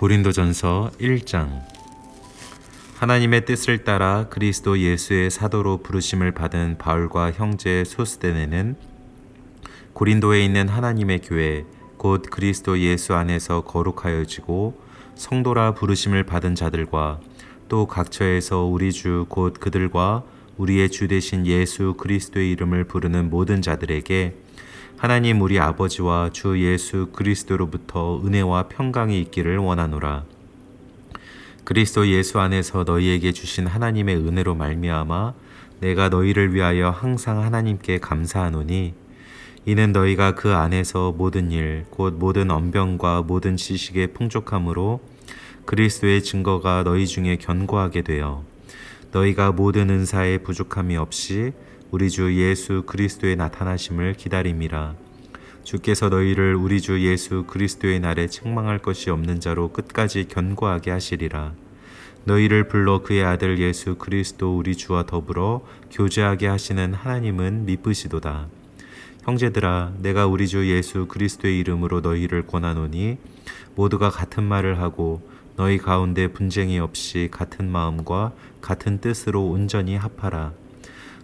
고린도전서 1장. 하나님의 뜻을 따라 그리스도 예수의 사도로 부르심을 받은 바울과 형제 소스데네는 고린도에 있는 하나님의 교회 곧 그리스도 예수 안에서 거룩하여지고 성도라 부르심을 받은 자들과 또 각처에서 우리 주 곧 그들과 우리의 주 되신 예수 그리스도의 이름을 부르는 모든 자들에게 하나님 우리 아버지와 주 예수 그리스도로부터 은혜와 평강이 있기를 원하노라. 그리스도 예수 안에서 너희에게 주신 하나님의 은혜로 말미암아 내가 너희를 위하여 항상 하나님께 감사하노니 이는 너희가 그 안에서 모든 일 곧 모든 언병과 모든 지식의 풍족함으로 그리스도의 증거가 너희 중에 견고하게 되어 너희가 모든 은사에 부족함이 없이 우리 주 예수 그리스도의 나타나심을 기다림이라 주께서 너희를 우리 주 예수 그리스도의 날에 책망할 것이 없는 자로 끝까지 견고하게 하시리라. 너희를 불러 그의 아들 예수 그리스도 우리 주와 더불어 교제하게 하시는 하나님은 미쁘시도다. 형제들아, 내가 우리 주 예수 그리스도의 이름으로 너희를 권하노니 모두가 같은 말을 하고 너희 가운데 분쟁이 없이 같은 마음과 같은 뜻으로 온전히 합하라.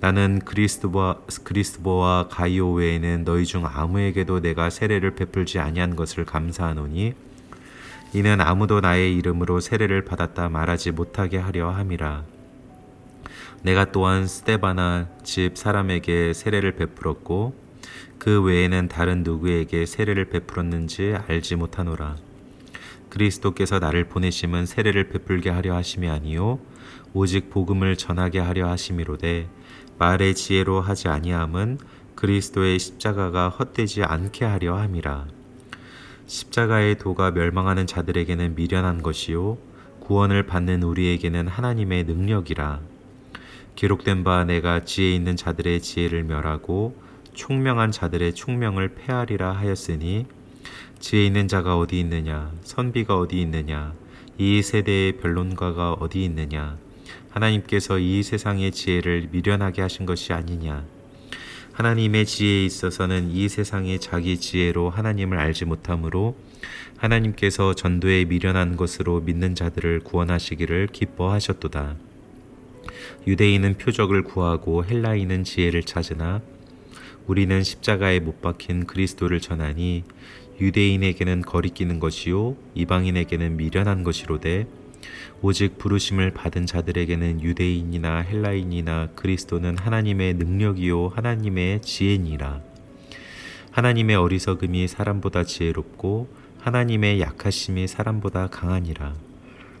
나는 그리스도와 그리스도와 가이오 외에는 너희 중 아무에게도 내가 세례를 베풀지 아니한 것을 감사하노니 이는 아무도 나의 이름으로 세례를 받았다 말하지 못하게 하려 함이라. 내가 또한 스테바나 집 사람에게 세례를 베풀었고 그 외에는 다른 누구에게 세례를 베풀었는지 알지 못하노라. 그리스도께서 나를 보내심은 세례를 베풀게 하려 하심이 아니요 오직 복음을 전하게 하려 하심이로되 말의 지혜로 하지 아니함은 그리스도의 십자가가 헛되지 않게 하려 함이라. 십자가의 도가 멸망하는 자들에게는 미련한 것이요 구원을 받는 우리에게는 하나님의 능력이라. 기록된 바 내가 지혜 있는 자들의 지혜를 멸하고 총명한 자들의 총명을 폐하리라 하였으니 지혜 있는 자가 어디 있느냐 선비가 어디 있느냐 이 세대의 변론가가 어디 있느냐 하나님께서 이 세상의 지혜를 미련하게 하신 것이 아니냐. 하나님의 지혜에 있어서는 이 세상의 자기 지혜로 하나님을 알지 못하므로 하나님께서 전도에 미련한 것으로 믿는 자들을 구원하시기를 기뻐하셨도다. 유대인은 표적을 구하고 헬라인은 지혜를 찾으나 우리는 십자가에 못 박힌 그리스도를 전하니 유대인에게는 거리끼는 것이요 이방인에게는 미련한 것이로되 오직 부르심을 받은 자들에게는 유대인이나 헬라인이나 그리스도는 하나님의 능력이요 하나님의 지혜니라. 하나님의 어리석음이 사람보다 지혜롭고 하나님의 약하심이 사람보다 강하니라.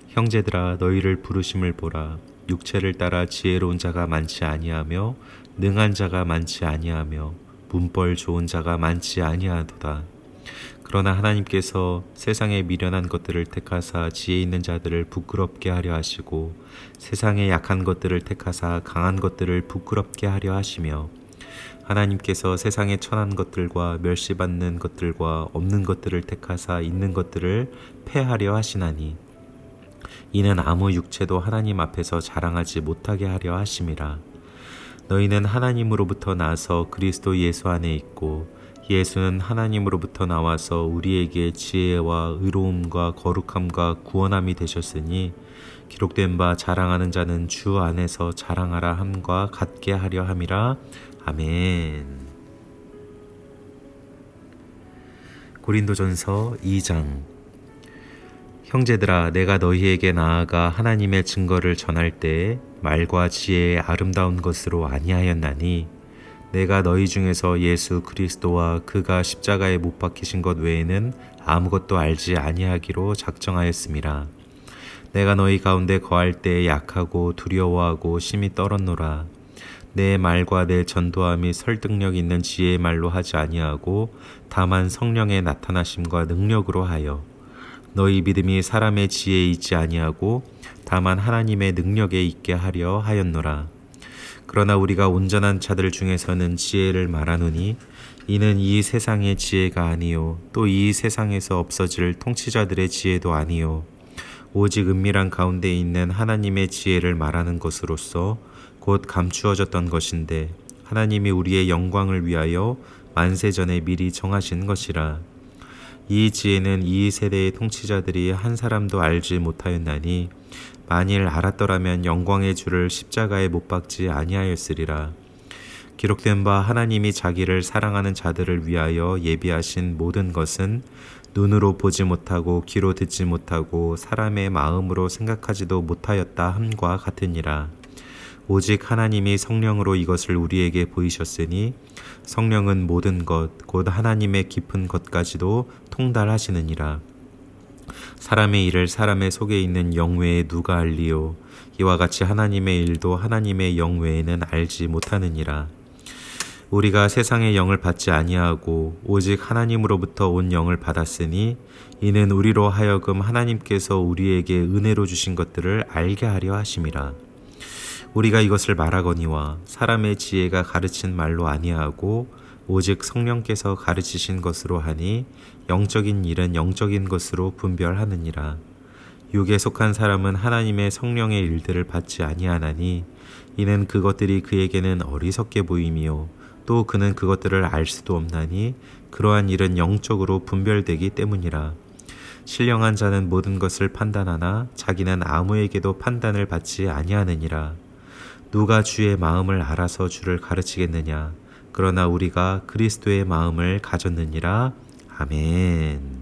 형제들아 너희를 부르심을 보라. 육체를 따라 지혜로운 자가 많지 아니하며 능한 자가 많지 아니하며 문벌 좋은 자가 많지 아니하도다. 그러나 하나님께서 세상에 미련한 것들을 택하사 지혜 있는 자들을 부끄럽게 하려 하시고 세상에 약한 것들을 택하사 강한 것들을 부끄럽게 하려 하시며 하나님께서 세상에 천한 것들과 멸시받는 것들과 없는 것들을 택하사 있는 것들을 패하려 하시나니 이는 아무 육체도 하나님 앞에서 자랑하지 못하게 하려 하심이라. 너희는 하나님으로부터 나서 그리스도 예수 안에 있고 예수는 하나님으로부터 나와서 우리에게 지혜와 의로움과 거룩함과 구원함이 되셨으니 기록된 바 자랑하는 자는 주 안에서 자랑하라 함과 같게 하려 함이라 아멘. 고린도전서 2장 형제들아 내가 너희에게 나아가 하나님의 증거를 전할 때 말과 지혜의 아름다운 것으로 아니하였나니 내가 너희 중에서 예수 그리스도와 그가 십자가에 못 박히신 것 외에는 아무것도 알지 아니하기로 작정하였습니다. 내가 너희 가운데 거할 때 약하고 두려워하고 심히 떨었노라. 내 말과 내 전도함이 설득력 있는 지혜의 말로 하지 아니하고 다만 성령의 나타나심과 능력으로 하여 너희 믿음이 사람의 지혜에 있지 아니하고 다만 하나님의 능력에 있게 하려 하였노라. 그러나 우리가 온전한 자들 중에서는 지혜를 말하노니 이는 이 세상의 지혜가 아니요 또 이 세상에서 없어질 통치자들의 지혜도 아니요. 오직 은밀한 가운데 있는 하나님의 지혜를 말하는 것으로서 곧 감추어졌던 것인데 하나님이 우리의 영광을 위하여 만세 전에 미리 정하신 것이라. 이 지혜는 이 세대의 통치자들이 한 사람도 알지 못하였나니 만일 알았더라면 영광의 주를 십자가에 못 박지 아니하였으리라. 기록된 바 하나님이 자기를 사랑하는 자들을 위하여 예비하신 모든 것은 눈으로 보지 못하고 귀로 듣지 못하고 사람의 마음으로 생각하지도 못하였다 함과 같으니라. 오직 하나님이 성령으로 이것을 우리에게 보이셨으니 성령은 모든 것, 곧 하나님의 깊은 것까지도 통달하시느니라. 사람의 일을 사람의 속에 있는 영 외에 누가 알리요? 이와 같이 하나님의 일도 하나님의 영 외에는 알지 못하느니라. 우리가 세상의 영을 받지 아니하고 오직 하나님으로부터 온 영을 받았으니 이는 우리로 하여금 하나님께서 우리에게 은혜로 주신 것들을 알게 하려 하심이라. 우리가 이것을 말하거니와 사람의 지혜가 가르친 말로 아니하고 오직 성령께서 가르치신 것으로 하니 영적인 일은 영적인 것으로 분별하느니라. 육에 속한 사람은 하나님의 성령의 일들을 받지 아니하나니 이는 그것들이 그에게는 어리석게 보임이요 또 그는 그것들을 알 수도 없나니 그러한 일은 영적으로 분별되기 때문이라. 신령한 자는 모든 것을 판단하나 자기는 아무에게도 판단을 받지 아니하느니라. 누가 주의 마음을 알아서 주를 가르치겠느냐? 그러나 우리가 그리스도의 마음을 가졌느니라. 아멘.